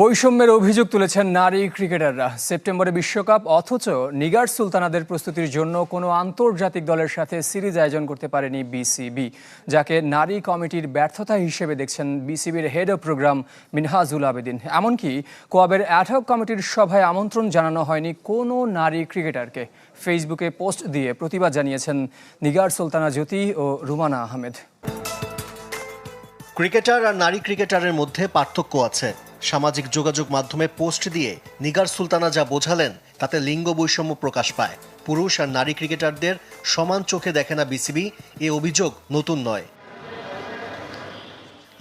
বৈষম্যের অভিযোগ তুলেছেন নারী ক্রিকেটাররা। সেপ্টেম্বরে বিশ্বকাপ, অথচ নিগার সুলতানাদের প্রস্তুতির জন্য কোনো আন্তর্জাতিক দলের সাথে সিরিজ আয়োজন করতে পারেনি বিসিবি, যাকে নারী কমিটির ব্যর্থতা হিসেবে দেখছেন বিসিবির head of program Minhajul Abedin. এমনকি কোয়াবের অ্যাডহক কমিটির সভায় আমন্ত্রণ জানানো হয়নি কোনো নারী ক্রিকেটারকে। ফেসবুকে পোস্ট দিয়ে প্রতিবাদ জানিয়েছেন নিগার সুলতানা জ্যোতি ও রুমানা আহমেদ। ক্রিকেটার আর নারী ক্রিকেটারের মধ্যে পার্থক্য আছে। সামাজিক যোগাযোগ মাধ্যমে পোস্ট দিয়ে নিগার সুলতানা যা বোঝালেন, তাতে লিঙ্গ বৈষম্য প্রকাশ পায়। পুরুষ আর নারী ক্রিকেটারদের সমান চোখে দেখে না বিসিবি, এ অভিযোগ নতুন নয়।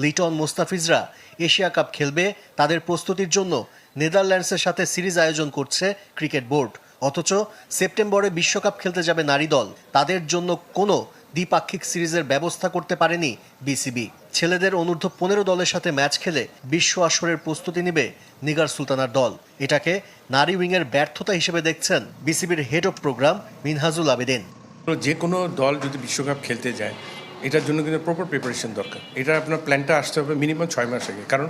লিটন মোস্তাফিজরা এশিয়া কাপ খেলবে, তাদের প্রস্তুতির জন্য নেদারল্যান্ডসের সাথে সিরিজ আয়োজন করছে ক্রিকেট বোর্ড। অথচ সেপ্টেম্বরে বিশ্বকাপ খেলতে যাবে নারী দল। তাদের জন্য কোনো দ্বিপাক্ষিক সিরিজের ব্যবস্থা করতে পারেনি বিসিবি। ছেলেদের অনূর্ধ্ব পনেরো দলের সাথে ম্যাচ খেলে বিশ্ব আসরের প্রস্তুতি নিবে নিগার সুলতানার দল। এটাকে নারী উইংয়ের ব্যর্থতা হিসেবে দেখছেন বিসিবির head of program Minhajul Abedin. যে কোনো দল যদি বিশ্বকাপ খেলতে যায় এটার জন্য কিন্তু প্রপার প্রিপারেশন দরকার। এটা আপনার প্ল্যানটা আসতে হবে মিনিমাম ছয় মাস আগে। কারণ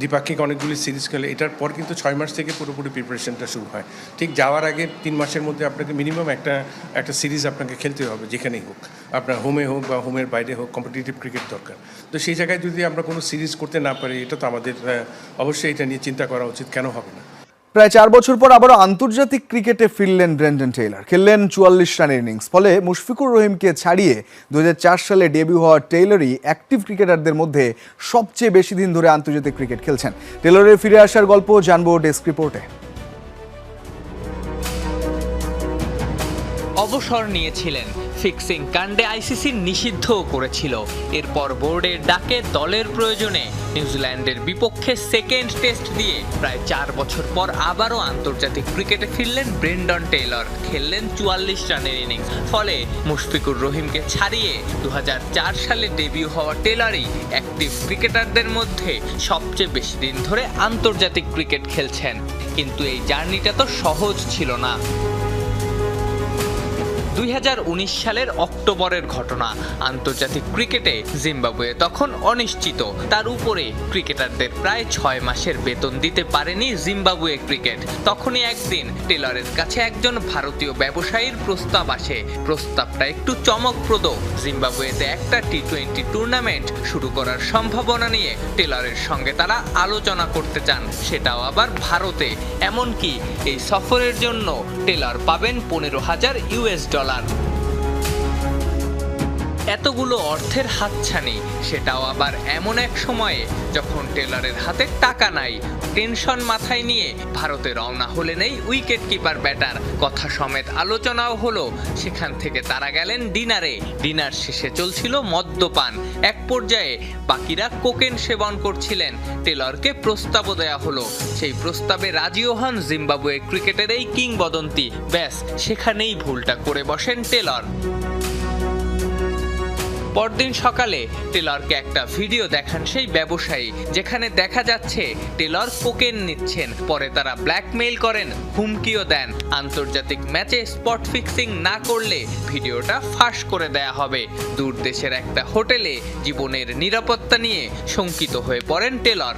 দ্বিপাক্ষিক অনেকগুলি সিরিজ খেলে এটার পর কিন্তু ছয় মাস থেকে পুরোপুরি প্রিপারেশনটা শুরু হয়। ঠিক যাওয়ার আগে তিন মাসের মধ্যে আপনাকে মিনিমাম একটা একটা সিরিজ আপনাকে খেলতে হবে, যেখানেই হোক। আপনার হোমে হোক বা হোমের বাইরে হোক কম্পিটিটিভ ক্রিকেট দরকার। তো সেই জায়গায় যদি আমরা কোনো সিরিজ করতে না পারি, এটা তো আমাদের অবশ্যই এটা নিয়ে চিন্তা করা উচিত, কেন হবে না? প্রায় চার বছর পর আবারও আন্তর্জাতিক ক্রিকেটে ফিরলেন ব্রেন্ডন টেইলার। খেললেন চুয়াল্লিশ রানের ইনিংস, ফলে মুশফিকুর রহিমকে ছাড়িয়ে দু হাজার চার সালে ডেবিউ হওয়া টেইলরই অ্যাক্টিভ ক্রিকেটারদের মধ্যে সবচেয়ে বেশি দিন ধরে আন্তর্জাতিক ক্রিকেট খেলছেন। টেইলরের ফিরে আসার গল্প জানব ডেস্ক রিপোর্টে। অবসর নিয়েছিলেন। ফিক্সিং কাণ্ডে আইসিসি নিষিদ্ধও করেছিল। এরপর বোর্ডের ডাকে দলের প্রয়োজনে। নিউজিল্যান্ডের বিপক্ষে সেকেন্ড টেস্ট দিয়ে প্রায় চার বছর পর আবারও আন্তর্জাতিক ক্রিকেটে ফিরলেন ব্রেন্ডন টেইলর। খেললেন চুয়াল্লিশ রানের ইনিংস। ফলে মুশফিকুর রহিমকে ছাড়িয়ে দু হাজার চার সালে ডেবিউ হওয়া টেলারই অ্যাক্টিভ ক্রিকেটারদের মধ্যে সবচেয়ে বেশি দিন ধরে আন্তর্জাতিক ক্রিকেট খেলছেন। কিন্তু এই জার্নিটা তো সহজ ছিল না। দুই হাজার উনিশ সালের অক্টোবরের ঘটনা। আন্তর্জাতিক ক্রিকেটে জিম্বাবুয়ে তখন অনিশ্চিত। তার উপরে ক্রিকেটারদের প্রায় ছয় মাসের বেতন দিতে পারেনি জিম্বাবুয়ে ক্রিকেট। তখনই একদিন টেলরের কাছে একজন ভারতীয় ব্যবসায়ীর প্রস্তাব আসে। প্রস্তাবটা একটু চমকপ্রদ। জিম্বাবুয়েতে একটা টি টোয়েন্টি টুর্নামেন্ট শুরু করার সম্ভাবনা নিয়ে টেলরের সঙ্গে তারা আলোচনা করতে চান। সেটাও আবার ভারতে। এমনকি এই সফরের জন্য টেলর পাবেন পনেরো হাজার ইউএস ডলার। ดอลลาร์ এতগুলো অর্থের হাতছানি, সেটাও আবার এমন এক সময়ে যখন টেলরের হাতে টাকা নাই, টেনশন মাথায় নিয়ে ভারতে রওনা হলেন এই উইকেট কিপার ব্যাটার। কথা সমেত আলোচনাও হলো, সেখান থেকে তারা গেলেন ডিনারে। ডিনার শেষে চলছিল মদ্যপান। এক পর্যায়ে বাকিরা কোকেন সেবন করছিলেন। টেলরকে প্রস্তাবও দেয়া হলো। সেই প্রস্তাবে রাজিও হন জিম্বাবুয়ে ক্রিকেটের এই কিংবদন্তি। ব্যাস, সেখানেই ভুলটা করে বসেন টেলর। পরদিন সকালে টেলরকে একটা ভিডিও দেখান সেই ব্যবসায়ী, যেখানে দেখা যাচ্ছে টেলর কোকেন নিচ্ছেন, পরে তারা ব্ল্যাকমেইল করেন, হুমকিও দেন। আন্তর্জাতিক ম্যাচে স্পট ফিক্সিং না করলে ভিডিওটা ফাঁস করে দেয়া হবে। দূর দেশের একটা হোটেলে জীবনের নিরাপত্তা নিয়ে শঙ্কিত হয়ে পড়েন টেলর।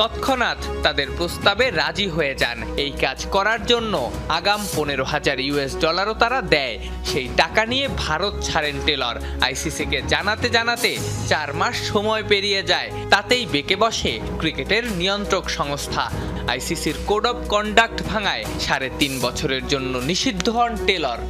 তৎক্ষণাৎ তাদের প্রস্তাবে রাজি হয়ে যান। এই কাজ করার জন্য আগাম পনেরো হাজার ইউএস ডলারও তারা দেয়। সেই টাকা নিয়ে ভারত ছাড়েন টেলর। আইসিসিকে জানাতে জানাতে চার মাস সময় পেরিয়ে যায়। তাতেই বেঁকে বসে ক্রিকেটের নিয়ন্ত্রক সংস্থা। আইসিসির কোড অফ কন্ডাক্ট ভাঙায় সাড়ে তিন বছরের জন্য নিষিদ্ধ হন টেলর।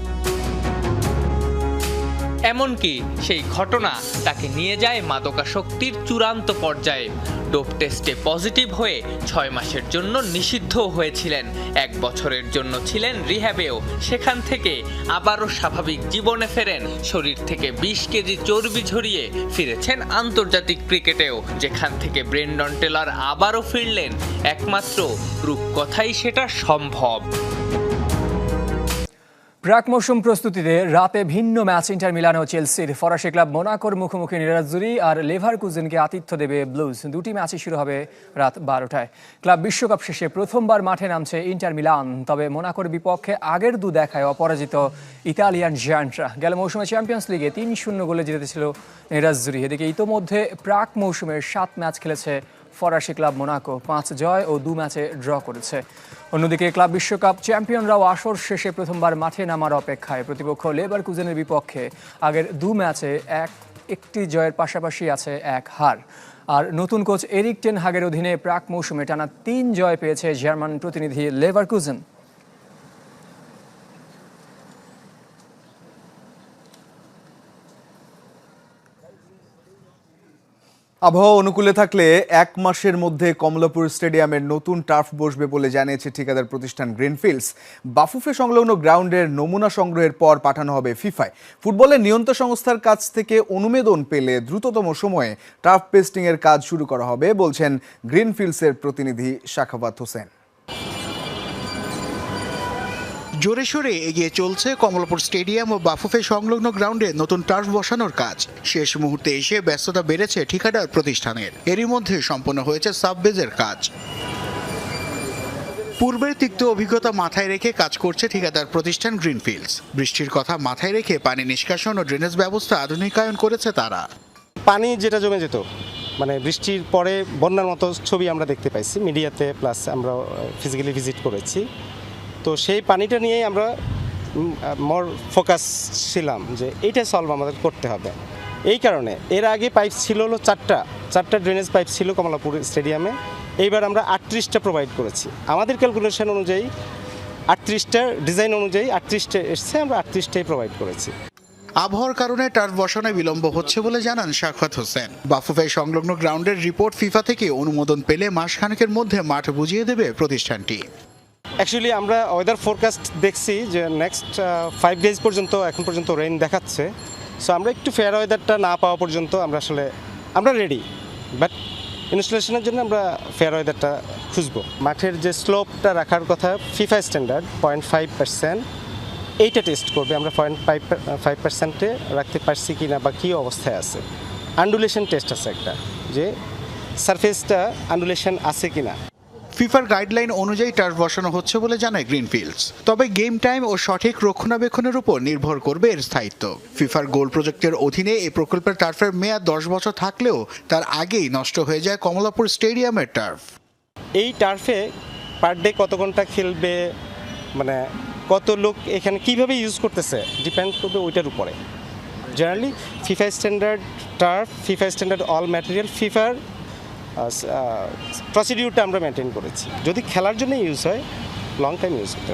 এমনকি সেই ঘটনা তাকে নিয়ে যায় মাদকাশক্তির চূড়ান্ত পর্যায়ে। ডোপ টেস্টে পজিটিভ হয়ে ছয় মাসের জন্য নিষিদ্ধ হয়েছিলেন। এক বছরের জন্য ছিলেন রিহ্যাবেও। সেখান থেকে আবারও স্বাভাবিক জীবনে ফেরেন। শরীর থেকে বিশ কেজি চর্বি ঝরিয়ে ফিরেছেন আন্তর্জাতিক ক্রিকেটেও। যেখান থেকে ব্রেন্ডন টেলর আবারও ফিরলেন, একমাত্র রূপকথাই সেটা সম্ভব। প্রাক মৌসুম প্রস্তুতিতে রাতে ভিন্ন ম্যাচ ইন্টার মিলান চেলসির ফরাসি ক্লাব মোনাকোর মুখোমুখি নিরাজুরি আর লেভার কুজেনকে আতিথ্য দেবে ব্লুজ। দুটি ম্যাচই শুরু হবে রাত বারোটায়। ক্লাব বিশ্বকাপ শেষে প্রথমবার মাঠে নামছে ইন্টার মিলান, তবে মোনাকোর বিপক্ষে আগের দু দেখায় অপরাজিত ইতালিয়ান জায়ান্টরা। গেল মৌসুমে চ্যাম্পিয়ন্স লিগে তিন শূন্য গোলে জিতেছিল নিরাজুরি এদিকে ইতোমধ্যে প্রাক মৌসুমের সাত ম্যাচ খেলেছে ফরাসি ক্লাব মোনাকো পাঁচ জয় ও দু ম্যাচে ড্র করেছে। অন্যদিকে ক্লাব বিশ্বকাপ চ্যাম্পিয়নরাও আসর শেষে প্রথমবার মাঠে নামার অপেক্ষায় প্রতিপক্ষ লেবার কুজেনের বিপক্ষে আগের দু ম্যাচে এক, একটি জয়ের পাশাপাশি আছে এক হার। আর নতুন কোচ এরিক টেন হাগের অধীনে প্রাক মৌসুমে টানা তিন জয় পেয়েছে জার্মান প্রতিনিধি লেভার আবহাওয়া অনুকূলে থাকলে এক মাসের মধ্যে কমলাপুর স্টেডিয়ামের নতুন টার্ফ বসবে বলে জানিয়েছে ঠিকাদার প্রতিষ্ঠান গ্রিনফিল্ডস। বাফুফে সংলগ্ন গ্রাউন্ডের নমুনা সংগ্রহের পর পাঠানো হবে ফিফায়। ফুটবলের নিয়ন্ত্রণ সংস্থার কাছ থেকে অনুমোদন পেলে দ্রুততম সময়ে টার্ফ পেস্টিংয়ের কাজ শুরু করা হবে, বলছেন গ্রিনফিল্ডসের প্রতিনিধি শাখাবাত হোসেন। জোরে সোরে এগিয়ে চলছে কমলাপুর স্টেডিয়াম ও বাফুফে সংলগ্ন গ্রাউন্ডে নতুন টার্ফ বসানোর কাজ। শেষ মুহূর্তে এসে ব্যস্ততা বেড়েছে ঠিকাদার প্রতিষ্ঠানের। এরই মধ্যে সম্পন্ন হয়েছে সাববেজের কাজ। পূর্বের তিক্ত অভিজ্ঞতা মাথায় রেখে কাজ করছে ঠিকাদার প্রতিষ্ঠান গ্রিনফিল্ডস। বৃষ্টির কথা মাথায় রেখে পানি নিষ্কাশন ও ড্রেনেজ ব্যবস্থা আধুনিকায়ন করেছে তারা। পানি যেটা জমে যেত মানে বৃষ্টির পরে বন্যার মতো ছবি আমরা দেখতে পাইছি, মিডিয়াতে, প্লাস আমরা ফিজিক্যালি ভিজিট করেছি। তো সেই পানিটা নিয়েই আমরা মোর ফোকাস ছিলাম যে এইটা সলভ আমাদের করতে হবে। এই কারণে এর আগে পাইপ ছিল হলো চারটা চারটা ড্রেনেজ পাইপ ছিল কমলাপুর স্টেডিয়ামে এইবার আমরা আটত্রিশটা প্রোভাইড করেছি। আমাদের ক্যালকুলেশন অনুযায়ী আটত্রিশটা ডিজাইন অনুযায়ী আটত্রিশটা এসছে, আমরা আটত্রিশটাই প্রোভাইড করেছি। আবহাওয়ার কারণে টার্ফ বসানোয় বিলম্ব হচ্ছে বলে জানান শাখাত হোসেন। বাফুফে সংলগ্ন গ্রাউন্ডের রিপোর্ট ফিফা থেকে অনুমোদন পেলে মাসখানেকের মধ্যে মাঠ বুঝিয়ে দেবে প্রতিষ্ঠানটি। অ্যাকচুয়ালি আমরা ওয়েদার ফোরকাস্ট দেখছি যে নেক্সট ফাইভ ডেজ পর্যন্ত, এখন পর্যন্ত রেইন দেখাচ্ছে। সো আমরা একটু ফেয়ার ওয়েদারটা না পাওয়া পর্যন্ত আমরা আসলে, আমরা রেডি বাট ইনস্টলেশনের জন্য আমরা ফেয়ার ওয়েদারটা খুঁজবো। মাঠের যে স্লোপটা রাখার কথা FIFA standard point five percent এইটা টেস্ট করবে, আমরা পয়েন্ট ফাইভ ফাইভ পার্সেন্টে রাখতে পারছি কি না বা কী অবস্থায় আছে। আন্ডুলেশন টেস্ট আছে একটা, যে সারফেসটা আন্ডুলেশন আছে কি না ফিফার গাইডলাইন অনুযায়ী টার্ফ বসানো হচ্ছে বলে জানায় গ্রিনফিল্ডস। তবে গেম টাইম ও সঠিক রক্ষণাবেক্ষণের উপর নির্ভর করবে এর স্থায়িত্ব। ফিফার গোল প্রজেক্টের অধীনে এই প্রকল্পের টার্ফের মেয়াদ দশ বছর থাকলেও তার আগেই নষ্ট হয়ে যায় কমলাপুর স্টেডিয়ামের টার্ফ। এই টার্ফে পার ডে কত ঘণ্টা খেলবে মানে কত লোক এখানে কীভাবে ইউজ করতেছে ডিপেন্ড করবে ওইটার উপরে। Generally FIFA standard turf FIFA standard all material ফিফার প্রসিডিউরটা আমরা মেনটেন করেছি যদি খেলার জন্য ইউজ হয় লং টাইম ইউজ হবে।